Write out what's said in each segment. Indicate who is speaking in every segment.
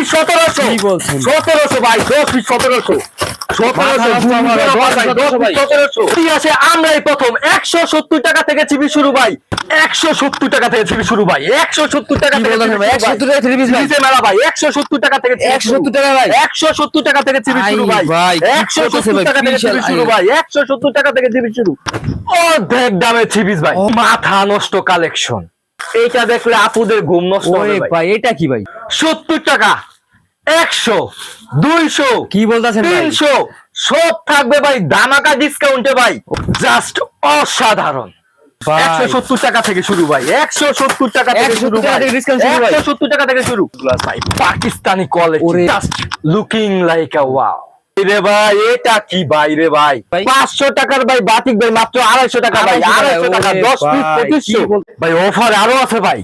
Speaker 1: Piece সতেরোশো? সতেরোশো ভাই দশ পিস সতেরোশো। আমরাই প্রথম। একশো সত্তর টাকা থেকে চিবি শুরু ভাই। একশো সত্তর টাকা থেকে চিবি শুরু ভাই। একশো সত্তর টাকা থেকে চিবি
Speaker 2: ভাই?
Speaker 1: শুরু
Speaker 2: 170 টাকা three piece ভাই?
Speaker 1: চিবিতে মেলা ভাই। একশো সত্তর টাকা থেকে চিবি
Speaker 2: 170 টাকা ভাই?
Speaker 1: একশো সত্তর টাকা থেকে চিবি শুরু
Speaker 2: আই
Speaker 1: ভাই।
Speaker 2: ভাই,
Speaker 1: একশো সত্তর টাকা থেকে
Speaker 2: বিশাল
Speaker 1: চিবি শুরু ভাই। একশো সত্তর টাকা থেকে চিবি শুরু। অর্ধেক দামে ভাই। মাথা নষ্ট কালেকশন এইটা দেখলে আপুদের ঘুম নষ্ট হবে ভাই।
Speaker 2: এটা কি ভাই?
Speaker 1: সত্তর টাকা একশো দুইশো
Speaker 2: কি বলতেছেন ভাই?
Speaker 1: তিনশো সব থাকবে ভাই দামাকা ডিসকাউন্টে ভাই। জাস্ট অসাধারণ।
Speaker 2: ভাই।
Speaker 1: একশো সত্তর টাকা থেকে শুরু ভাই একশো সত্তর টাকা থেকে
Speaker 2: 170
Speaker 1: শুরু
Speaker 2: টাকা থেকে শুরু ভাই।
Speaker 1: একশো সত্তর টাকা থেকে শুরু। ভাই পাকিস্তানি কোয়ালিটি
Speaker 2: ওরে।
Speaker 1: Just looking like a wow রে ভাই এটা কি ভাই রে ভাই। পাঁচশো টাকার ভাই বাতিক ভাই মাত্র আড়াইশো টাকা ভাই আড়াইশো টাকা দশ পিস পঁচিশশো ভাই অফার আরও আছে ভাই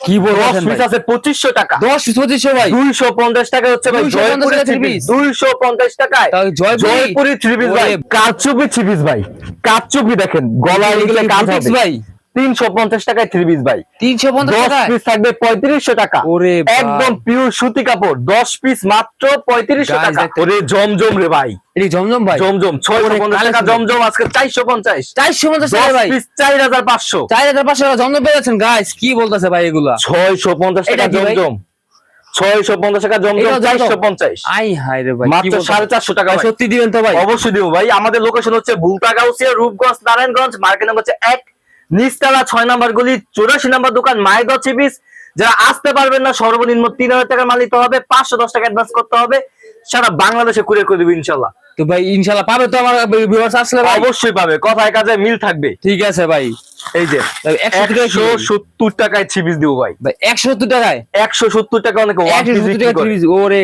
Speaker 2: কি
Speaker 1: দশ পিস আছে পঁচিশশো টাকা
Speaker 2: দশ পঁচিশশো ভাই
Speaker 1: দুইশো পঞ্চাশ টাকা হচ্ছে ভাই
Speaker 2: 250
Speaker 1: জয়পুরি
Speaker 2: টাকা
Speaker 1: থ্রি
Speaker 2: three
Speaker 1: পিস
Speaker 2: piece।
Speaker 1: দুইশো পঞ্চাশ টাকায়
Speaker 2: জয়পুরি?
Speaker 1: জয়পুরি ভাই
Speaker 2: ওরে।
Speaker 1: কারচুপি ভাই কারচুপি দেখেন
Speaker 2: এগুলো
Speaker 1: কাজ
Speaker 2: ভাই?
Speaker 1: তিনশো পঞ্চাশ টাকায় থ্রি পিস ভাই।
Speaker 2: তিনশো পঞ্চাশ
Speaker 1: পিস থাকবে পঁয়ত্রিশশো টাকা।
Speaker 2: ওরে
Speaker 1: একদম পিওর সুতি কাপড় দশ পিস মাত্র পঁয়ত্রিশশো টাকা। ওরে জমজম রে ভাই।
Speaker 2: জমজম ভাই?
Speaker 1: জমজম ছয়শো
Speaker 2: ওরে,
Speaker 1: পঞ্চাশ টাকা জমজম আজকে চারশো পঞ্চাশ।
Speaker 2: চারশো পঞ্চাশ টাকা ভাই।
Speaker 1: চার হাজার পাঁচশো।
Speaker 2: চার হাজার পাঁচশো টাকা জমজম পেয়ে যাচ্ছেন। গাইস কি বলতেছে ভাই এগুলা?
Speaker 1: ছয়শো পঞ্চাশ টাকা জমজম। ছয়শো পঞ্চাশ টাকা জমজম চারশো পঞ্চাশ।
Speaker 2: আই হাই রে ভাই
Speaker 1: মাত্র সাড়ে চারশো টাকা
Speaker 2: ভাই,
Speaker 1: ভাই।
Speaker 2: সত্যি দিবেন তো ভাই।
Speaker 1: অবশ্যই দিব ভাই। আমাদের লোকেশন হচ্ছে গাউসিয়া রূপগঞ্জ নারায়ণগঞ্জ মার্কেট নাম্বার হচ্ছে এক নিচতলা ছয় নাম্বার গলি চৌরাশি নাম্বার দোকান মাইদ চিবিস যারা আসতে পারবেন না সর্বনিম্ন তিন হাজার টাকা মাল নিতে হবে পাঁচশো দশ টাকা অ্যাডভান্স করতে হবে। সারা বাংলাদেশে কুরিয়ার করে দেবো ইনশাল্লাহ
Speaker 2: তো ভাই ইনশাল্লাহ পাবে তো আমার ভিউয়ার্স আসলে
Speaker 1: অবশ্যই পাবে কথায় কাজে মিল থাকবে।
Speaker 2: ঠিক আছে ভাই।
Speaker 1: এই যে
Speaker 2: তবে 170 টাকা
Speaker 1: একশো সত্তর টাকায় চিবিস দিব ভাই।
Speaker 2: ভাই একশো সত্তর টাকায়?
Speaker 1: একশো সত্তর টাকা অনেকে
Speaker 2: একশো
Speaker 1: করে।
Speaker 2: ওরে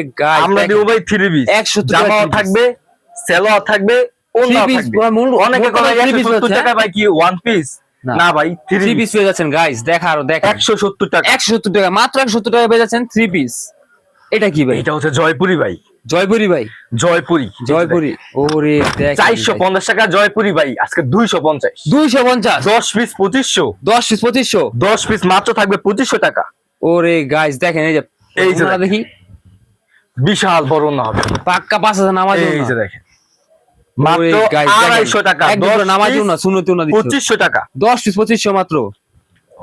Speaker 1: আমরা দিব ভাই থ্রি পিস
Speaker 2: 170 টাকা
Speaker 1: জামাও
Speaker 2: three piece।
Speaker 1: থাকবে সেলোয়ার থাকবে। অনেকে
Speaker 2: কথা
Speaker 1: সত্তর টাকা ভাই কি ওয়ান পিস
Speaker 2: না।
Speaker 1: ভাই
Speaker 2: থ্রি পিস
Speaker 1: পিস
Speaker 2: পেয়ে যাচ্ছেন গাইস দেখা আরও দেখা।
Speaker 1: একশো সত্তর টাকা।
Speaker 2: একশো সত্তর টাকা মাত্র একশো সত্তর টাকা পেয়ে যাচ্ছেন থ্রি পিস এটা কি ভাই?
Speaker 1: এটা হচ্ছে জয়পুরি ভাই।
Speaker 2: জয়পুরি ভাই?
Speaker 1: জয়পুরি।
Speaker 2: জয়পুরি। ওরে
Speaker 1: চারশো পঞ্চাশ টাকা জয়পুরি ভাই আজকে দুইশো পঞ্চাশ।
Speaker 2: দুইশো পঞ্চাশ?
Speaker 1: দশ পিস পঁচিশশো।
Speaker 2: দশ পিস পঁচিশশো?
Speaker 1: দশ পিস মাত্র থাকবে পঁচিশশো টাকা।
Speaker 2: ওরে গাইস দেখেন এই যে
Speaker 1: এই যে
Speaker 2: দেখি।
Speaker 1: বিশাল বড় না হবে
Speaker 2: পাক্কা পাঁচ হাজার নামাজ
Speaker 1: এই যে দেখেন। মাত্র আড়াইশো টাকা
Speaker 2: নামাজ না শুনতে না
Speaker 1: পঁচিশশো টাকা।
Speaker 2: দশ পিস পঁচিশশো মাত্র।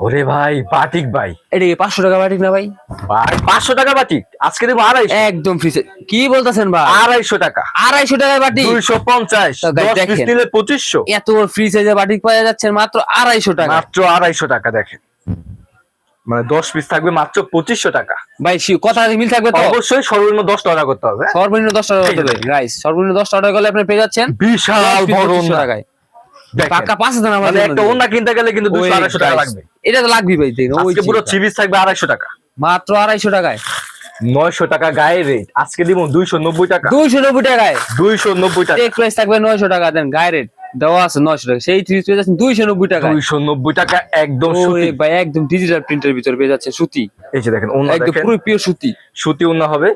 Speaker 1: ওরে ভাই বাটিক ভাই।
Speaker 2: এটা কি পাঁচশো টাকা বাটিক না ভাই?
Speaker 1: ভাই পাঁচশো টাকা বাটিক আজকে দেবো আড়াইশো।
Speaker 2: একদম ফ্রি কি বলতেছেন ভাই?
Speaker 1: আড়াইশো টাকা।
Speaker 2: আড়াইশো বাটিক?
Speaker 1: দুইশো পঞ্চাশ
Speaker 2: দেখেন।
Speaker 1: পঁচিশশো।
Speaker 2: এত ফ্রি সাইজে বাটিক পাওয়া যাচ্ছে মাত্র আড়াইশো টাকা।
Speaker 1: মাত্র আড়াইশো টাকা দেখেন। মানে দশ পিস থাকবে মাত্র পঁচিশশো টাকা।
Speaker 2: ভাই কথা মিল থাকবে তো?
Speaker 1: অবশ্যই সর্বনিম্ন দশটা অর্ডার করতে হবে হ্যাঁ?
Speaker 2: সর্বনিম্ন দশ টাকা
Speaker 1: এই যে
Speaker 2: করতে গাইস সর্বনিম্ন দশ টাকা করলে আপনি পেয়ে যাচ্ছেন
Speaker 1: বিশাল বড়
Speaker 2: 2500 টাকায়। পাক্কা পাঁচ হাজার নামাজ
Speaker 1: মানে একটা ওনা কিনতে গেলে কিন্তু দুশো আড়াইশো টাকা লাগবে।
Speaker 2: এটা তো লাগবে ভাই ওই
Speaker 1: পুরো
Speaker 2: চিন্তা।
Speaker 1: চিবিস থাকবে আড়াইশো টাকা।
Speaker 2: মাত্র আড়াইশো টাকায়।
Speaker 1: নয়শো টাকা গায়ের রেট আজকে দিব দুইশো নব্বই টাকা।
Speaker 2: দুইশো নব্বই টাকায়।
Speaker 1: দুইশো নব্বই টাকা।
Speaker 2: প্রাইস থাকবে নয়শো টাকা দেন গায়ে রেট দেওয়া আছে নয়শো টাকা। সেই থ্রি পেয়ে যাচ্ছেন দুইশো নব্বই টাকা
Speaker 1: দুইশো নব্বই টাকা একদম বা
Speaker 2: ভাই একদম ডিজিটাল প্রিন্টের ভিতরে পেয়ে যাচ্ছে সুতি।
Speaker 1: এই যে দেখেন
Speaker 2: একদম পুরো পিওর সুতি।
Speaker 1: সুতি ওনা হবে।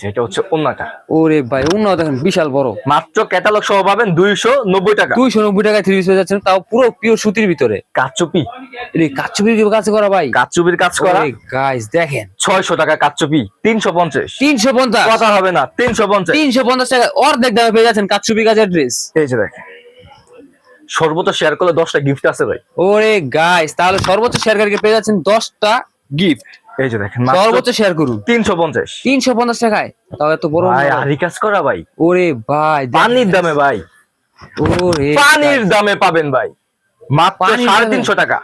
Speaker 1: যে এটা হচ্ছে ওনাটা
Speaker 2: ওরে ভাই দেখেন বিশাল বড়।
Speaker 1: মাত্র ক্যাটালগ সহ পাবেন দুইশো নব্বই টাকা।
Speaker 2: দুইশো নব্বই থ্রি পিস পেয়ে যাচ্ছেন তাও পুরো পিওর সুতির ভিতরে।
Speaker 1: কাচুপি।
Speaker 2: এই কাচ্চুপির কাছে করা ভাই?
Speaker 1: কাচুপির কাজ করা।
Speaker 2: গাইস দেখেন।
Speaker 1: ছয়শো টাকা কাচুপি তিনশো পঞ্চাশ।
Speaker 2: তিনশো পঞ্চাশ।
Speaker 1: কথা হবে না তিনশো পঞ্চাশ।
Speaker 2: তিনশো পঞ্চাশ টাকা অর্ধেক দামে পেয়ে যাচ্ছেন কাচ্চুপি কাজের ড্রেস
Speaker 1: এই যে দেখেন। সর্বোচ্চ শেয়ার করলে দশটা গিফট আছে ভাই।
Speaker 2: ওরে গাইস তাহলে সর্বোচ্চ শেয়ার কারকে পেয়ে যাচ্ছেন দশটা গিফট
Speaker 1: এই যে দেখেন
Speaker 2: সর্বোচ্চ শেয়ার করুন।
Speaker 1: তিনশো পঞ্চাশ।
Speaker 2: তিনশো পঞ্চাশ টাকায়? তাও এত বড়
Speaker 1: ভাই আরি কাজ করা ভাই?
Speaker 2: ওরে ভাই।
Speaker 1: পানির দামে ভাই।
Speaker 2: ওরে
Speaker 1: পানির দামে পাবেন ভাই। মাত্র সাড়ে তিনশো টাকা।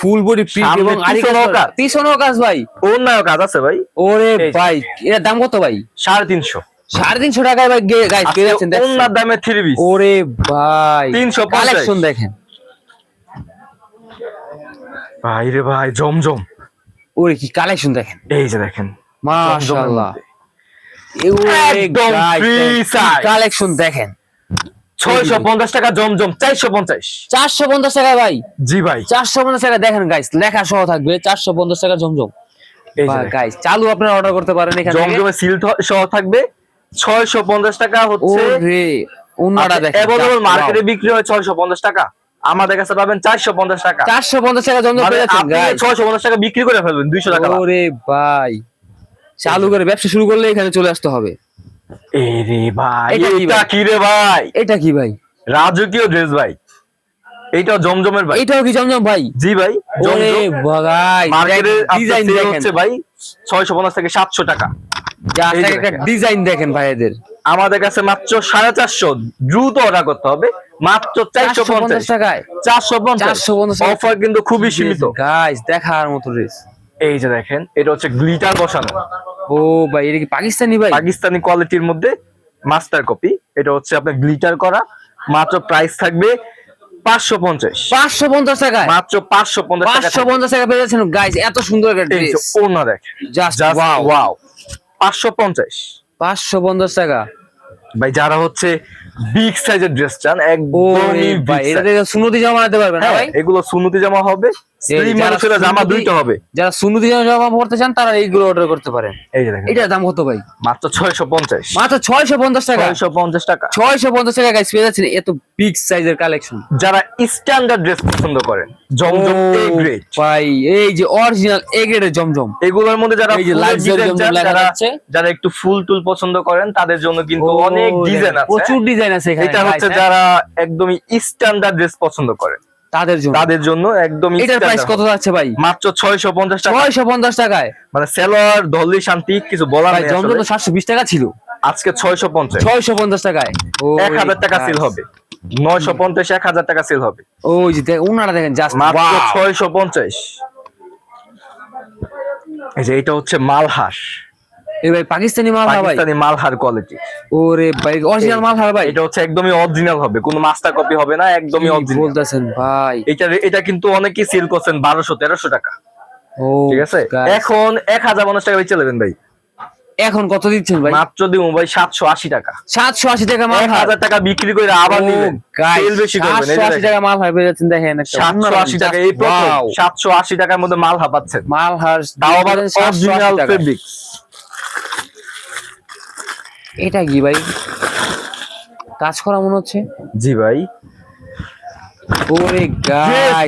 Speaker 2: ফুল বডি প্রিন্ট এবং আরি কাজ
Speaker 1: পিছনেও। কাজ।
Speaker 2: ভাই।
Speaker 1: অন্যায় কাজ আছে ভাই।
Speaker 2: ওরে ভাই এর দাম কত ভাই?
Speaker 1: সাড়ে তিনশো।
Speaker 2: সাড়ে তিনশো টাকায় ভাই গাইস পেয়ে যাচ্ছেন
Speaker 1: অন্যার দামে থ্রি পিস
Speaker 2: ওরে ভাই।
Speaker 1: 350
Speaker 2: কালেকশন দেখেন।
Speaker 1: ভাই রে ভাই জমজম।
Speaker 2: ওরে কি কালেকশন দেখেন?
Speaker 1: এই যে দেখেন।
Speaker 2: মাশাআল্লাহ। কালেকশন দেখেন
Speaker 1: ছয়শো পঞ্চাশ টাকা জমজম চারশো পঞ্চাশ।
Speaker 2: চারশো পঞ্চাশ টাকা ভাই।
Speaker 1: জি ভাই।
Speaker 2: চারশো পঞ্চাশ টাকা দেখেন গাইস লেখা সহ থাকবে চারশো পঞ্চাশ টাকা জমজম। গাইস চালু আপনারা অর্ডার করতে পারেন এখানে
Speaker 1: জমজমে সিল সহ থাকবে ছয়শো পঞ্চাশ টাকা হচ্ছে
Speaker 2: ওরে ওনাটা দেখেন
Speaker 1: মার্কেটে বিক্রি হয় ছয়শো পঞ্চাশ টাকা। আমাদের কাছে পাবেন চারশো পঞ্চাশ টাকা।
Speaker 2: চারশো পঞ্চাশ টাকা
Speaker 1: মানে। ছয়শো পঞ্চাশ টাকা বিক্রি করে ফেলবেন দুইশো টাকা
Speaker 2: ওরে ভাই চালু করে ব্যবসা শুরু করলে এখানে চলে আসতে হবে।
Speaker 1: এ রে ভাই
Speaker 2: এটা কি
Speaker 1: এটা
Speaker 2: ভাই?
Speaker 1: রে ভাই?
Speaker 2: এটা কি ভাই?
Speaker 1: রাজকীয় ড্রেস ভাই। জমজমের ভাই।
Speaker 2: এটাও কি জমজম ভাই?
Speaker 1: জি ভাই
Speaker 2: ওরে ভাই
Speaker 1: মার্কেটে
Speaker 2: ডিজাইন
Speaker 1: হচ্ছে ভাই ছয়শো পঞ্চাশ থেকে সাতশো টাকা।
Speaker 2: ডিজাইন দেখেন। ভাই এদের
Speaker 1: আমাদের কাছে মাত্র সাড়ে চারশো দ্রুত অর্ডার করতে হবে। মাত্র চারশো
Speaker 2: চারশো পঞ্চাশ টাকায়?
Speaker 1: চারশো পঞ্চাশ। অফার কিন্তু খুবই সীমিত।
Speaker 2: গাইস দেখার মতো ড্রেস
Speaker 1: এই যে দেখেন এটা হচ্ছে গ্লিটার বসানো।
Speaker 2: ও ভাই এটা কি পাকিস্তানি ভাই?
Speaker 1: পাকিস্তানি কোয়ালিটির মধ্যে মাস্টার কপি এটা হচ্ছে আপনার গ্লিটার করা। মাত্র প্রাইস থাকবে পাঁচশো পঞ্চাশ।
Speaker 2: পাঁচশো পঞ্চাশ টাকায়?
Speaker 1: মাত্র পাঁচশো পঞ্চাশ
Speaker 2: পাঁচশো পঞ্চাশ টাকা পেয়ে যাচ্ছেন গাইস এত সুন্দর একটা ড্রেস
Speaker 1: ওনা দেখেন।
Speaker 2: জাস্ট
Speaker 1: জাস্ট
Speaker 2: ওয়াও
Speaker 1: ওয়াও পাঁচশো পঞ্চাশ।
Speaker 2: পাঁচশো পঞ্চাশ টাকা।
Speaker 1: ভাই যারা হচ্ছে বিগ সাইজের ড্রেস চান একদমই
Speaker 2: সুনতি জামা বানাতে পারবেন
Speaker 1: হ্যাঁ,
Speaker 2: ভাই?
Speaker 1: এগুলো সুনুতি জামা হবে স্ত্রী
Speaker 2: যারা
Speaker 1: মানুষেরা জামা দুইটা হবে।
Speaker 2: যারা সুনতি জামা জামা পড়তে চান তারা এইগুলো অর্ডার করতে পারেন।
Speaker 1: এই যে দেখেন।
Speaker 2: এটার দাম কত ভাই?
Speaker 1: মাত্র
Speaker 2: টাকা।
Speaker 1: টাকা।
Speaker 2: ছয়শো পঞ্চাশ টাকা গাইস পেয়ে যাচ্ছেন এত বিগ সাইজের কালেকশন
Speaker 1: যারা স্ট্যান্ডার্ড ড্রেস পছন্দ করেন জমজম এ গ্রেড
Speaker 2: ভাই এই যে অরিজিনাল এ গ্রেডের জমজম।
Speaker 1: এগুলোর মধ্যে যারা
Speaker 2: এই যে
Speaker 1: ফুলের
Speaker 2: জমজম লেখা
Speaker 1: যারা
Speaker 2: যাচ্ছে।
Speaker 1: যারা একটু ফুল টুল পছন্দ করেন তাদের জন্য কিন্তু অনেক ডিজাইন আছে।
Speaker 2: প্রচুর ডিজাইন আছে এখানে
Speaker 1: এটা হচ্ছে
Speaker 2: হ্যাঁ?
Speaker 1: যারা একদমই স্ট্যান্ডার্ড ড্রেস পছন্দ করেন
Speaker 2: তাদের জন্য।
Speaker 1: তাদের জন্য একদমই
Speaker 2: এটার প্রাইস কত যাচ্ছে ভাই?
Speaker 1: মাত্র ছয়শো পঞ্চাশ টাকা।
Speaker 2: ছয়শো পঞ্চাশ টাকায়?
Speaker 1: মানে সেলোয়ার ধল্লি শান্তি কিছু বলার নেই
Speaker 2: জমজম তো সাতশো বিশ টাকা ছিল।
Speaker 1: আজকে ছয়শো পঞ্চাশ।
Speaker 2: ছয়শো পঞ্চাশ টাকায়।
Speaker 1: এক হাজার টাকা সেল হবে। নয়শো পঞ্চাশ এক হাজার টাকা সেল হবে।
Speaker 2: ওই যে ওনারা দেখেন জাস্ট
Speaker 1: মাত্র ছয়শো পঞ্চাশ। এই যে এটা হচ্ছে মালহার।
Speaker 2: এই ভাই পাকিস্তানি মাল ভাই
Speaker 1: পাকিস্তানি মালহার কোয়ালিটি
Speaker 2: ওরে ভাই অরিজিনাল মাল হ্যাঁ ভাই
Speaker 1: এটা হচ্ছে একদমই অরিজিনাল হবে কোনো মাস্টার কপি হবে না একদমই অরিজিনাল
Speaker 2: বলতেছেন ভাই?
Speaker 1: এটা এটা কিন্তু অনেকেই সেল করছেন বারোশো তেরোশো টাকা।
Speaker 2: ও
Speaker 1: ঠিক আছে? এখন টাকা বেচে নেবেন ভাই।
Speaker 2: এখন কত দিচ্ছেন ভাই?
Speaker 1: মাত্র দিব ভাই সাতশো আশি টাকা।
Speaker 2: সাতশো আশি টাকা মাল
Speaker 1: এক হাজার টাকা বিক্রি করে আবার নিবেন। সেল বেশি করবেন এই যে
Speaker 2: সাতশো আশি
Speaker 1: দেখেন।
Speaker 2: টাকা মাল হার পেয়ে দেখেন একটা
Speaker 1: সাতশো আশি টাকা এই প্রথম সাতশো আশি টাকার মধ্যে মাল হাঁপাচ্ছেন
Speaker 2: মাল হার
Speaker 1: তাও আবার অরিজিনাল ফেব্রিক
Speaker 2: এটা কি ভাই? কাজ করা মনে হচ্ছে?
Speaker 1: জি ভাই।
Speaker 2: ওরে গাই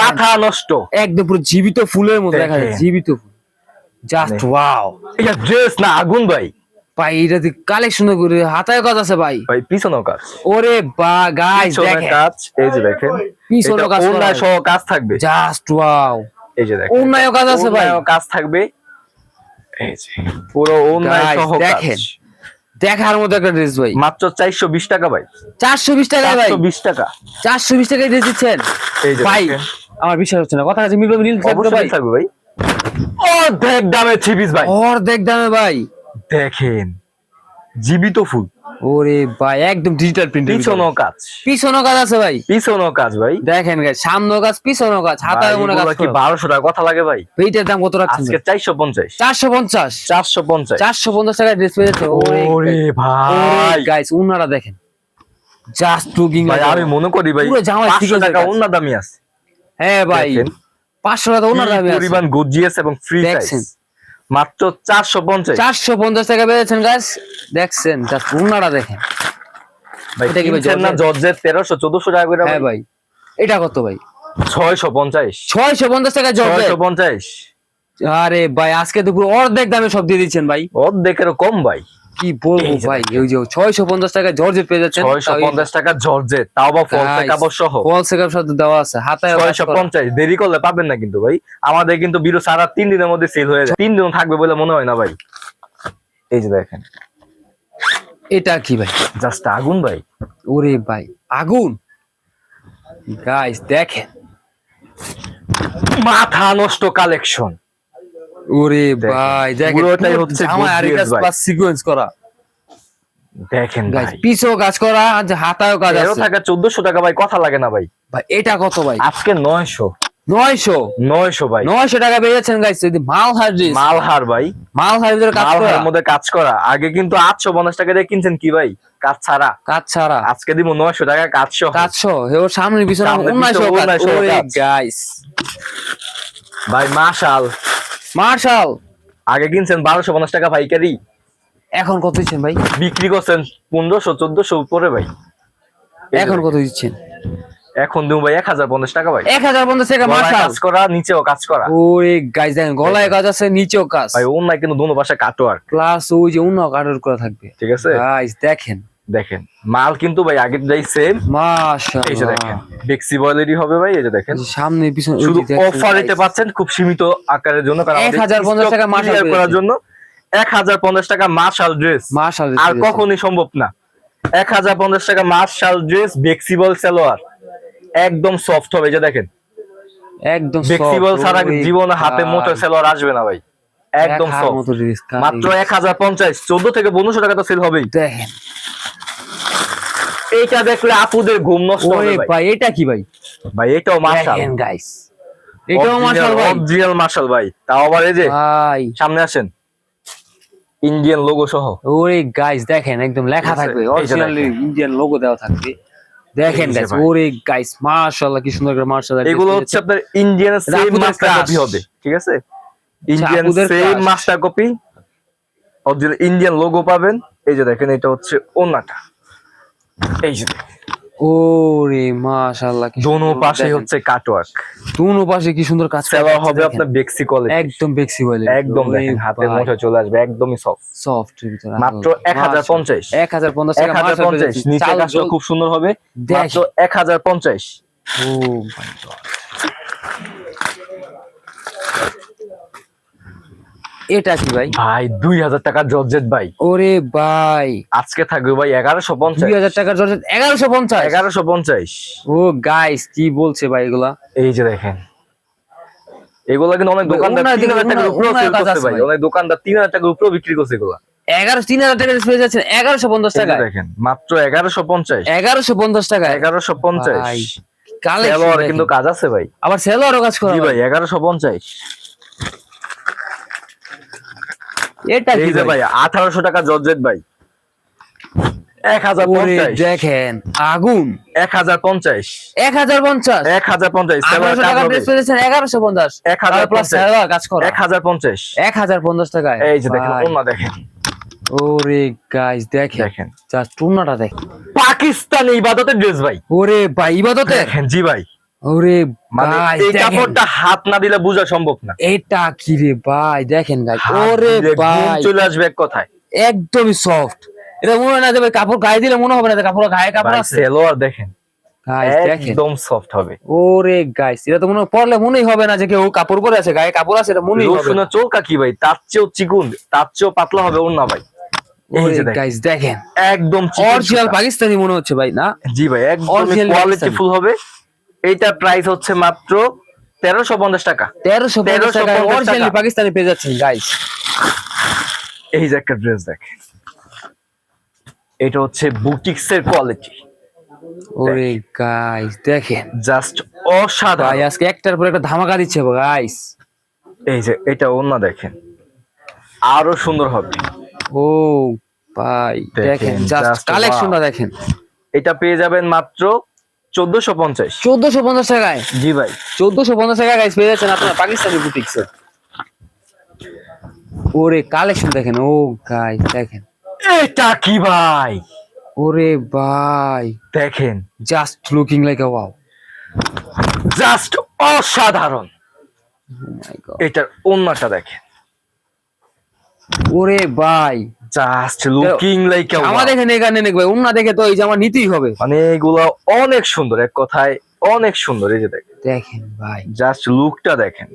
Speaker 1: মাথা নষ্ট।
Speaker 2: একদম পুরো জীবিত ফুলের মতো দেখা যায় জীবিত ফুল। জাস্ট। ওয়াও
Speaker 1: এটা ড্রেস না আগুন ভাই।
Speaker 2: ভাই এটা কালেকশন করে হাতায় কাজ আছে ভাই।
Speaker 1: ভাই পিছনেও কাজ।
Speaker 2: ওরে বা গাইস
Speaker 1: পিছনে
Speaker 2: দেখেন।
Speaker 1: কাজ এই যে দেখেন।
Speaker 2: পিছনেও কাজ করা
Speaker 1: সহ কাজ থাকবে।
Speaker 2: জাস্ট ওয়াও
Speaker 1: এই যে দেখেন।
Speaker 2: ওড়নায়ও কাজ আছে ভাই।
Speaker 1: কাজ থাকবে। পুরো সহ
Speaker 2: দেখেন। দেখার মতো একটা ড্রেস ভাই।
Speaker 1: মাত্র চারশো বিশ টাকা ভাই।
Speaker 2: চারশো বিশ টাকা ভাই।
Speaker 1: বিশ টাকা।
Speaker 2: চারশো বিশ টাকায় ড্রেস দিচ্ছেন। ভাই আমার বিশ্বাস হচ্ছে না। কথা কাছে মিলবে মিল থাকবে ভাই
Speaker 1: থাকবে ভাই। অর্ধেক দামে থ্রি পিস ভাই।
Speaker 2: অর্ধেক দামে ভাই।
Speaker 1: দেখেন। জীবিত ফুল।
Speaker 2: ওরে ভাই একদম ডিজিটাল প্রিন্ট
Speaker 1: পিছনেও কাজ।
Speaker 2: পিছনও কাজ আছে ভাই।
Speaker 1: পিছনেও কাজ ভাই।
Speaker 2: দেখেন গাইস সামনেও কাজ পিছনেও কাজ হাতায় মনে কাজ
Speaker 1: কি
Speaker 2: করা।
Speaker 1: বারোশো টাকা কথা লাগে ভাই?
Speaker 2: এইটার দাম কত রাখছেন
Speaker 1: আজকে চারশো পঞ্চাশ।
Speaker 2: চারশো পঞ্চাশ।
Speaker 1: চারশো পঞ্চাশ।
Speaker 2: চারশো পঞ্চাশ টাকা ড্রেস পেয়ে
Speaker 1: ওরে ভাই।
Speaker 2: গাইস উনারা দেখেন। জাস্ট লুকিং
Speaker 1: ভাই আমি মনে করি ভাই
Speaker 2: পুরো
Speaker 1: পাঁচশো
Speaker 2: sequence
Speaker 1: টাকা
Speaker 2: কাজ।
Speaker 1: অন্য দামি আছে।
Speaker 2: হ্যাঁ ভাই
Speaker 1: দেখেন।
Speaker 2: পাঁচশো টাকা উনার
Speaker 1: কি
Speaker 2: দামে আছে।
Speaker 1: পরিমাণ গর্জিয়াস এবং ফ্রি সাইজ মাত্র চারশো পঞ্চাশ।
Speaker 2: চারশো পঞ্চাশ টাকা পেয়েছেন গাছ দেখছেন উনারা দেখেন?
Speaker 1: জর্জের তেরোশো চোদ্দশো টাকা করে
Speaker 2: হ্যাঁ ভাই। এটা কত ভাই?
Speaker 1: ছয়শো পঞ্চাশ।
Speaker 2: ছয়শো পঞ্চাশ টাকা
Speaker 1: ছয়শো পঞ্চাশ।
Speaker 2: আরে ভাই আজকে দুপুর অর্ধেক দামে সব দিয়ে দিচ্ছেন ভাই।
Speaker 1: অর্ধেকেরও কম ভাই।
Speaker 2: কি বলব ভাই? ওই যে ছয়শো পঞ্চাশ টাকা জর্জেট পেয়ে যাচ্ছেন
Speaker 1: ছয়শো পঞ্চাশ টাকা জর্জের তাও বা ফল কাপড় সহ।
Speaker 2: ফল সেকাপ সাথে দেওয়া আছে। হাতায়
Speaker 1: ছয়শো পঞ্চাশ দেরি করলে পাবেন না কিন্তু ভাই। আমাদের কিন্তু বিরু সারা তিন দিনের মধ্যে সেল হয়ে যায়। তিন দিন থাকবে বলে মনে হয় না ভাই। এই যে দেখেন।
Speaker 2: এটা কি ভাই?
Speaker 1: জাস্ট আগুন ভাই।
Speaker 2: ওরে ভাই আগুন? গাইস দেখেন।
Speaker 1: মাথা নষ্ট কালেকশন
Speaker 2: ওরে ভাই
Speaker 1: পুরোটাই হচ্ছে
Speaker 2: কাজ প্লাস সিকোয়েন্স করা।
Speaker 1: দেখেন ভাই।
Speaker 2: গাইস পিছও কাজ করা আর হাতায়ও কাজ আছে।
Speaker 1: টাকা চোদ্দশো টাকা ভাই কথা লাগে না ভাই।
Speaker 2: ভাই এটা কত ভাই?
Speaker 1: আজকে নয়শো।
Speaker 2: নয়শো?
Speaker 1: নয়শো ভাই।
Speaker 2: নয়শো টাকা পেয়ে যাচ্ছেন গাইস যদি মাল হার ড্রেস
Speaker 1: মালহার ভাই।
Speaker 2: মাল হার ভিতরে কাজ করা।
Speaker 1: মালহার মধ্যে কাজ করা। আগে কিন্তু আটশো পঞ্চাশ টাকা দিয়ে কিনছেন কি ভাই? কাজ ছাড়া।
Speaker 2: কাজ ছাড়া।
Speaker 1: আজকে দিব নয়শো টাকা কাজ সহ।
Speaker 2: কাজ সহ। হে ওর সামনে পিছনে কাজ। গাইস
Speaker 1: ভাই মাশাল।
Speaker 2: মার্শাল।
Speaker 1: আগে কিনছেন বারোশো পঞ্চাশ টাকা পাইকারি?
Speaker 2: এখন কত দিচ্ছেন ভাই?
Speaker 1: বিক্রি করছেন পনেরোশো চোদ্দশো উপরে ভাই।
Speaker 2: এখন কত দিচ্ছেন?
Speaker 1: এখন দেবো ভাই এক হাজার পঞ্চাশ টাকা ভাই।
Speaker 2: এক হাজার পঞ্চাশ টাকা মার্শাল।
Speaker 1: কাজ করা নিচেও কাজ করা।
Speaker 2: ওরে গাইস দেখেন গলায় কাজ আছে নিচেও কাজ।
Speaker 1: ভাই অন্যায় কিন্তু দোনো পাশে কাটোয়ার
Speaker 2: প্লাস ওই যে অন্য কাটার করা থাকবে।
Speaker 1: ঠিক আছে?
Speaker 2: গাইস দেখেন।
Speaker 1: দেখেন মাল কিন্তু ভাই আগের যাই সেম এই যে দেখেন বেক্সি বয়েলেরই হবে ভাই এই যে দেখেন।
Speaker 2: সামনে পিছনে
Speaker 1: শুধু অফার
Speaker 2: guys।
Speaker 1: পাচ্ছেন খুব সীমিত আকারের জন্য কারণ
Speaker 2: 1050 টাকা
Speaker 1: clear করার জন্য এক হাজার পঞ্চাশ টাকা মার্শাল ড্রেস
Speaker 2: মার্শাল
Speaker 1: আর কখনই সম্ভব না। এক হাজার পঞ্চাশ টাকা মার্শাল ড্রেস বেক্সিবল সালোয়ার একদম সফট হবে যে দেখেন।
Speaker 2: একদম
Speaker 1: বেক্সিবল
Speaker 2: soft,
Speaker 1: ছাড়া
Speaker 2: ওরে
Speaker 1: জীবনে হাতে। মোটর সালোয়ার আসবে না ভাই। একদম সফট। মাত্র এক হাজার পঞ্চাশ চোদ্দ থেকে পনেরোশো টাকা তো সেল হবেই।
Speaker 2: দেখেন।
Speaker 1: এইটা দেখলে আপুদের ঘুম নষ্ট
Speaker 2: ওরে
Speaker 1: হবে ভাই।
Speaker 2: ভাই এটা কি ভাই?
Speaker 1: ভাই এটাও মার্শাল
Speaker 2: দেখেন গাইস এটাও মার্শাল ভাই।
Speaker 1: অরিজিনাল মার্শাল ভাই। তাও আবার এই যে
Speaker 2: ভাই।
Speaker 1: সামনে আসেন। ইন্ডিয়ান লোগো সহ।
Speaker 2: ওরে গাইস দেখেন একদম লেখা থাকবে। অরিজিনাল ইন্ডিয়ান লোগো দেওয়া থাকবে। দেখেন গাইস ওরে গাইস মাশাআল্লাহ কি সুন্দর করে মাশাআল্লাহ
Speaker 1: এগুলো হচ্ছে আপনার ইন্ডিয়ান সেম মাস্টার কপি হবে ঠিক আছে? Indian same master copy original Indian logo পাবেন। এই যে দেখেন এটা হচ্ছে ওনাটা। এই যে
Speaker 2: ওরে মাশাআল্লাহ
Speaker 1: দোনো পাশে। হচ্ছে কাটওয়ার্ক
Speaker 2: দোনো পাশে কি সুন্দর কাজ
Speaker 1: সেলা হবে আপনার বেক্সি কোয়ালিটি
Speaker 2: একদম বেক্সি বলে
Speaker 1: একদম দেখেন হাতের মুঠে চলে আসবে একদমই সফট
Speaker 2: সফট ভিতরে
Speaker 1: মাত্র এক হাজার পঞ্চাশ।
Speaker 2: এক হাজার পঞ্চাশ
Speaker 1: এক
Speaker 2: টাকা
Speaker 1: হাজার
Speaker 2: মার্শাল
Speaker 1: পঞ্চাশ
Speaker 2: পেয়েছি।
Speaker 1: নিচে কাজটা খুব সুন্দর হবে মাত্র এক হাজার পঞ্চাশ।
Speaker 2: ও my God. এটা কি ভাই?
Speaker 1: ভাই দুই হাজার টাকার জর্জেট ভাই।
Speaker 2: ওরে ভাই।
Speaker 1: আজকে থাকবে ভাই এগারোশো পঞ্চাশ।
Speaker 2: দুই হাজার টাকার জর্জেট এগারোশো পঞ্চাশ?
Speaker 1: এগারোশো পঞ্চাশ।
Speaker 2: ও গাইস কি বলছে ভাই এগুলা?
Speaker 1: এই যে দেখেন। এগুলা কিন্তু অনেক দোকানদার তিন হাজার টাকার উপরেও
Speaker 2: ওনার
Speaker 1: করছে ভাই। অনেক দোকানদার তিন হাজার টাকার উপরেও বিক্রি করছে এগুলা।
Speaker 2: এগারো তিন হাজার টাকা পেয়ে যাচ্ছেন এগারোশো পঞ্চাশ টাকা
Speaker 1: দেখেন মাত্র এগারোশো পঞ্চাশ।
Speaker 2: এগারোশো পঞ্চাশ টাকা
Speaker 1: এগারোশো পঞ্চাশ। কিন্তু কাজ আছে ভাই।
Speaker 2: আবার সেলোয়ারও কাজ করা ভাই
Speaker 1: এগারোশো পঞ্চাশ।
Speaker 2: এটা কি ভাই?
Speaker 1: ভাই আঠারোশো টাকা জর্জেট ভাই। এক হাজার
Speaker 2: ওরে
Speaker 1: পঞ্চাশ।
Speaker 2: দেখেন আগুন।
Speaker 1: এক হাজার পঞ্চাশ।
Speaker 2: এক হাজার পঞ্চাশ।
Speaker 1: এক হাজার পঞ্চাশ সেলোয়ার
Speaker 2: আঠারোশো
Speaker 1: কাজ
Speaker 2: টাকা এগারোশো পঞ্চাশ।
Speaker 1: এক হাজার
Speaker 2: প্লাস
Speaker 1: পঞ্চাশ।
Speaker 2: সেলোয়ার কাজ করা।
Speaker 1: এক হাজার পঞ্চাশ।
Speaker 2: এক হাজার পঞ্চাশ টাকায়।
Speaker 1: এই যে দেখেন ওনা দেখেন।
Speaker 2: ওরে গাইস দেখেন।
Speaker 1: দেখেন।
Speaker 2: জাস্ট টুনাটা দেখ
Speaker 1: পাকিস্তানি ইবাদতের ড্রেস ভাই।
Speaker 2: ওরে ভাই ইবাদতে
Speaker 1: দেখেন জি ভাই।
Speaker 2: ওরে
Speaker 1: মানে
Speaker 2: ভাই
Speaker 1: এই কাপড়টা হাত না দিলে বোঝা সম্ভব না।
Speaker 2: এটা কি রে ভাই দেখেন গাই ওরে ভাই।
Speaker 1: চলে আসবে এক কথায়।
Speaker 2: একদমই সফট এটা মনে না যে ভাই কাপড় গায়ে দিলে মনে হবে না যে কাপড় গায়ে কাপড় আছে?
Speaker 1: সেলোয়ার দেখেন। একদম সফট হবে।
Speaker 2: ওরে গাইস এটা তো মনে হয় পরলে মনেই হবে না যে কেউ কাপড় পরে আছে গায়ে কাপড় আছে এটা মনেই হবে না।
Speaker 1: রসুনের চৌকা কি ভাই তার চেয়েও চিকুন তার চেয়েও পাতলা হবে ওর না ভাই।
Speaker 2: গাইস দেখেন।
Speaker 1: একদম
Speaker 2: অরিজিনাল পাকিস্তানি মনে হচ্ছে ভাই না?
Speaker 1: জি ভাই একদম কোয়ালিটি ফুল হবে। এইটা প্রাইস হচ্ছে মাত্র তেরোশো পঞ্চাশ টাকা।
Speaker 2: তেরোশো পঞ্চাশ
Speaker 1: 1350
Speaker 2: টাকা
Speaker 1: টাকা।
Speaker 2: অরিজিনালি পাকিস্তানি পেয়ে যাচ্ছেন গাইস
Speaker 1: এই যে একটা ড্রেস দেখ। এটা হচ্ছে বুটিক্স এর কোয়ালিটি
Speaker 2: ওরে গাইস দেখেন।
Speaker 1: জাস্ট
Speaker 2: ভাই
Speaker 1: অসাধারণ
Speaker 2: আজকে একটার পর একটা ধামাকা দিচ্ছে গাইস
Speaker 1: এই যে এটা অন্য দেখেন। আরও সুন্দর হবে।
Speaker 2: ও ভাই
Speaker 1: দেখেন,
Speaker 2: দেখেন জাস্ট কালেকশনটা দেখেন।
Speaker 1: এটা পেয়ে যাবেন মাত্র চোদ্দশো পঞ্চাশ।
Speaker 2: চোদ্দশো পঞ্চাশ টাকায়?
Speaker 1: জি ভাই।
Speaker 2: চোদ্দশো পঞ্চাশ টাকা গাইস পেয়ে যাচ্ছেন আপনার পাকিস্তানি বুটিক্স ওরে কালেকশন দেখেন ও গাইস দেখেন।
Speaker 1: এটা কি ভাই?
Speaker 2: ওরে ভাই।
Speaker 1: দেখেন।
Speaker 2: Just looking like a wow
Speaker 1: just অসাধারণ।
Speaker 2: গড
Speaker 1: এটার অন্যটা দেখেন।
Speaker 2: ওরে ভাই।
Speaker 1: জাস্ট লুকিং লাইক
Speaker 2: আমার এখানে এখানে নেক ভাই দেখে তো এই যে আমার নিতেই হবে।
Speaker 1: মানে এগুলা অনেক সুন্দর এক কথায় অনেক সুন্দর এই যে দেখেন।
Speaker 2: দেখেন ভাই।
Speaker 1: জাস্ট লুকটা দেখেন।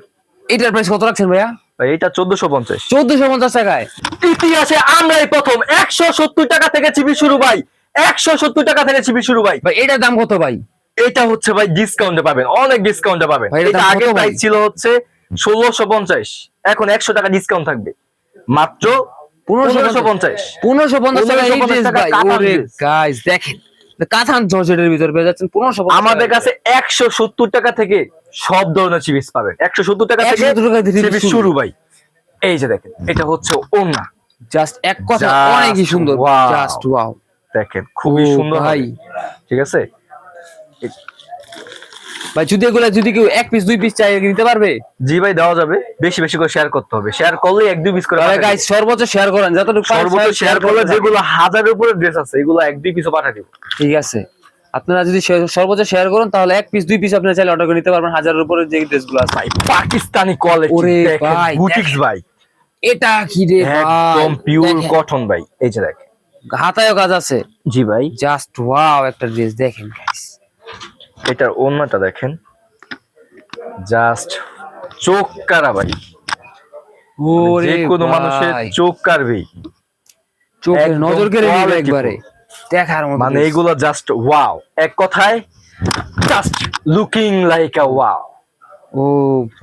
Speaker 2: এটার প্রাইস কত রাখছেন ভাইয়া?
Speaker 1: ভাই এটা চোদ্দশো পঞ্চাশ।
Speaker 2: চোদ্দশো পঞ্চাশ টাকায়।
Speaker 1: ইতিহাসে আমরাই প্রথম। একশো সত্তর টাকা থেকে চিবি শুরু ভাই। একশো সত্তর টাকা থেকে চিবি শুরু ভাই।
Speaker 2: ভাই এটার দাম কত ভাই?
Speaker 1: এটা হচ্ছে ভাই ডিসকাউন্টে পাবেন অনেক ডিসকাউন্টে পাবেন। এটা আগে
Speaker 2: ভাই?
Speaker 1: প্রাইস ছিল হচ্ছে ষোলোশো পঞ্চাশ। এখন একশো টাকা ডিসকাউন্ট থাকবে। মাত্র পনেরোশো পঞ্চাশ।
Speaker 2: পনেরোশো পঞ্চাশ টাকা এই ড্রেস ভাই ওরে গাইস দেখেন কাথান জর্জেটের ভিতর পেয়ে যাচ্ছেন পনেরোশো
Speaker 1: আমাদের কাছে একশো সত্তর টাকা থেকে সব ধরনের চিবিস পাবেন। একশো সত্তর টাকা থেকে
Speaker 2: 170 টাকা
Speaker 1: চিবিস
Speaker 2: শুরু।
Speaker 1: ভাই। এই যে দেখেন এটা হচ্ছে ওনা
Speaker 2: জাস্ট এক কথা অনেকই সুন্দর. জাস্ট ওয়াও
Speaker 1: দেখেন খুবই সুন্দর।
Speaker 2: ভাই।
Speaker 1: ঠিক আছে?
Speaker 2: ভাই যদি এগুলা যদি কেউ এক পিস দুই পিস চাই নিতে পারবে?
Speaker 1: জি ভাই দেওয়া যাবে। বেশি বেশি করে শেয়ার করতে হবে। শেয়ার করলে এক দুই পিস করে পাঠাতে
Speaker 2: গাইস সর্বোচ্চ শেয়ার করেন। যতটুকু
Speaker 1: সর্বোচ্চ শেয়ার করলে যেগুলো হাজারের উপরে ড্রেস আছে এগুলো এক দুই পিসও পাঠা দিব।
Speaker 2: ঠিক আছে। আপনারা যদি সর্বোচ্চ শেয়ার করেন তাহলে এক পিস দুই পিস আপনারা চাইলে অর্ডার করে নিতে পারবেন। হাজারের উপরে যে ড্রেসগুলো আছে।
Speaker 1: ভাই পাকিস্তানি কোয়ালিটি
Speaker 2: ওরে ভাই,
Speaker 1: বুটিক্স ভাই।
Speaker 2: এটা কি রে ভাই?
Speaker 1: একদম পিওর কটন ভাই এই যে দেখেন।
Speaker 2: হাতায়ও কাজ আছে।
Speaker 1: জি ভাই।
Speaker 2: জাস্ট ওয়াও একটা ড্রেস দেখেন গাইস
Speaker 1: এটার ওন্নাটা দেখেন। জাস্ট চোখ কারা ভাই যে কোনো মানুষের চোখ কারবেই। একদম
Speaker 2: নজর কেড়ে নিবে একবারে। দেখার মতো
Speaker 1: মানে এগুলো জাস্ট ওয়াও। এক কথায় just looking like a wow
Speaker 2: ও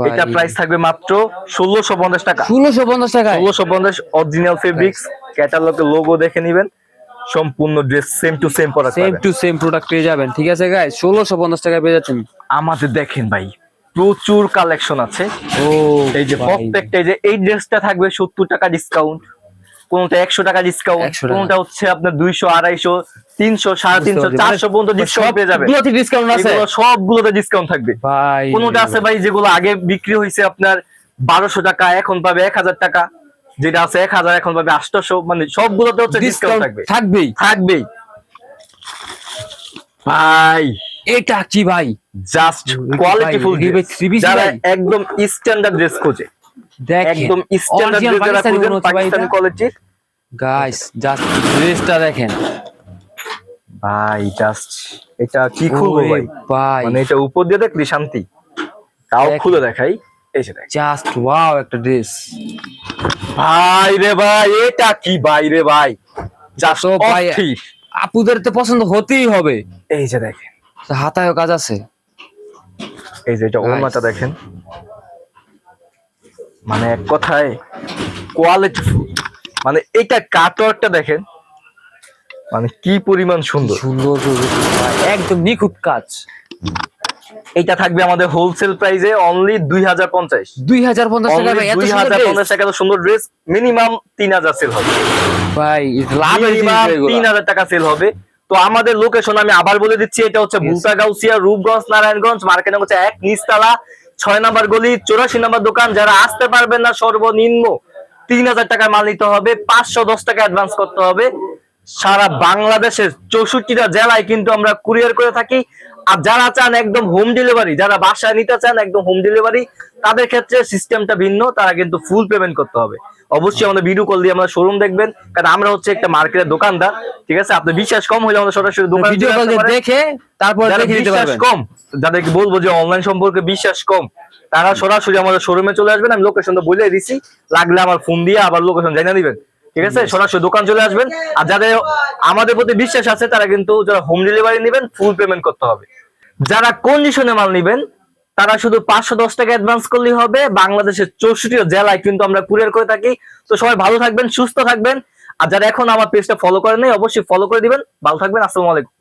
Speaker 1: এটা প্রাইস থাকবে মাত্র ষোলোশো পঞ্চাশ টাকা।
Speaker 2: ষোলোশো পঞ্চাশ টাকায়?
Speaker 1: ষোলোশো পঞ্চাশ অরিজিনাল ফেব্রিক্স ক্যাটালগের লোগো দেখে নিবেন। সম্পূর্ণ ড্রেস সেম টু সেম পরা
Speaker 2: সেম টু সেম প্রোডাক্ট পেয়ে যাবেন ঠিক আছে গাইস ষোলোশো পঞ্চাশ টাকায় পেয়ে যাচ্ছেন।
Speaker 1: আমাদের দেখেন ভাই প্রচুর কালেকশন আছে।
Speaker 2: ও
Speaker 1: এই যে প্রত্যেকটা যে এই ড্রেসটা থাকবে সত্তর টাকা ডিসকাউন্ট কোনটা একশো টাকা ডিসকাউন্ট কোনটা হচ্ছে আপনার দুইশো আড়াইশো তিনশো সাড়ে তিনশো। চারশো পর্যন্ত
Speaker 2: মানে
Speaker 1: ডিসকাউন্ট পেয়ে যাবে
Speaker 2: ডিসকাউন্ট আছে।
Speaker 1: সবগুলোতে ডিসকাউন্ট থাকবে।
Speaker 2: ভাই।
Speaker 1: কোনটা আছে ভাই যেগুলো আগে বিক্রি হয়েছে আপনার বারোশো টাকা এখন পাবে এক হাজার টাকা। যেটা আছে এক হাজার এখন পাবে আটশোশো মানে সবগুলোতে হচ্ছে ডিসকাউন্ট থাকবে।
Speaker 2: থাকবেই।
Speaker 1: থাকবেই। ভাই।
Speaker 2: এটা কি ভাই?
Speaker 1: জাস্ট কোয়ালিটিফুল যারা একদম স্ট্যান্ডার্ড ড্রেস খোঁজে। একদম স্ট্যান্ডার্ড ড্রেস যারা
Speaker 2: পাকিস্তানি
Speaker 1: খোঁজেন পাকিস্তানি
Speaker 2: এটা। গাইস জাস্ট ড্রেসটা দেখেন।
Speaker 1: ভাই জাস্ট এটা কি খুলবো ভাই?
Speaker 2: ভাই।
Speaker 1: মানে এটা উপর দিয়ে দেখলি শান্তি? তাও খুলে দেখাই। যে দেখ।
Speaker 2: জাস্ট ওয়াও একটা ড্রেস
Speaker 1: ভাই রে ভাই এটা কি ভাই রে ভাই?
Speaker 2: তো ভাই- আপুদের তো পছন্দ হতেই হবে।
Speaker 1: এই যে দেখেন।
Speaker 2: হাতায়ও কাজ আছে।
Speaker 1: এই যে এটা ওমাটা দেখেন। মানে এক কথায় কোয়ালিটি মানে এটা কাটওয়ার্কটা দেখেন। মানে কি পরিমাণ সুন্দর।
Speaker 2: সুন্দর একদম নিখুঁত কাজ।
Speaker 1: এটা থাকবে আমাদের হোলসেল প্রাইসে অনলি দুই হাজার পঞ্চাশ।
Speaker 2: দুই হাজার পঞ্চাশ টাকা ভাই
Speaker 1: দুই হাজার পঞ্চাশ টাকা এত সুন্দর ড্রেস মিনিমাম তিন হাজার সেল হবে।
Speaker 2: ভাই লাভ
Speaker 1: তিন হাজার টাকা সেল হবে। তো আমাদের লোকেশন আমি আবার বলে দিচ্ছি এটা হচ্ছে
Speaker 2: Yes.
Speaker 1: গাউসিয়া রূপগঞ্জ নারায়ণগঞ্জ মার্কেট হচ্ছে এক নিচতলা ছয় নাম্বার গলি চৌরাশি নাম্বার দোকান। যারা আসতে পারবেন না সর্বনিম্ন তিন হাজার টাকার মাল নিতে হবে। পাঁচশো দশ টাকা অ্যাডভান্স করতে হবে। সারা বাংলাদেশের চৌষট্টিটা জেলায় কিন্তু আমরা কুরিয়ার করে থাকি। আর যারা চান একদম হোম ডেলিভারি যারা বাসায় নিতে চান একদম হোম ডেলিভারি তাদের ক্ষেত্রে সিস্টেমটা ভিন্ন তারা কিন্তু ফুল পেমেন্ট করতে হবে। অবশ্যই আমাদের ভিডিও কল দিয়ে আমাদের শোরুম দেখবেন কারণ আমরা হচ্ছে একটা মার্কেটের দোকানদার ঠিক আছে? আপনার বিশ্বাস কম হলে আমাদের সরাসরি দোকান
Speaker 2: ভিডিও কল দেখে তারপর দেখে নিতে পারবেন।
Speaker 1: কম যাদেরকে বলব যে অনলাইন সম্পর্কে বিশ্বাস কম তারা সরাসরি আমাদের শোরুমে চলে আসবেন আমি লোকেশন তো বলে দিছি লাগলে আমার ফোন দিয়ে আবার লোকেশন জানিয়ে দিবেন। ঠিক আছে? সরাসরি দোকান চলে আসবেন। আর যাদের আমাদের প্রতি বিশ্বাস আছে তারা কিন্তু যারা হোম ডেলিভারি নেবেন ফুল পেমেন্ট করতে হবে। যারা কন্ডিশনে মাল নেবেন তারা শুধু পাঁচশো দশ টাকা অ্যাডভান্স করলেই হবে। বাংলাদেশের চৌষট্টি জেলায় কিন্তু আমরা কুরিয়ার করে থাকি। তো সবাই ভালো থাকবেন সুস্থ থাকবেন। আর যারা এখন আমার পেজটা ফলো করে নেই অবশ্যই ফলো করে দিবেন। ভালো থাকবেন আসসালামু আলাইকুম।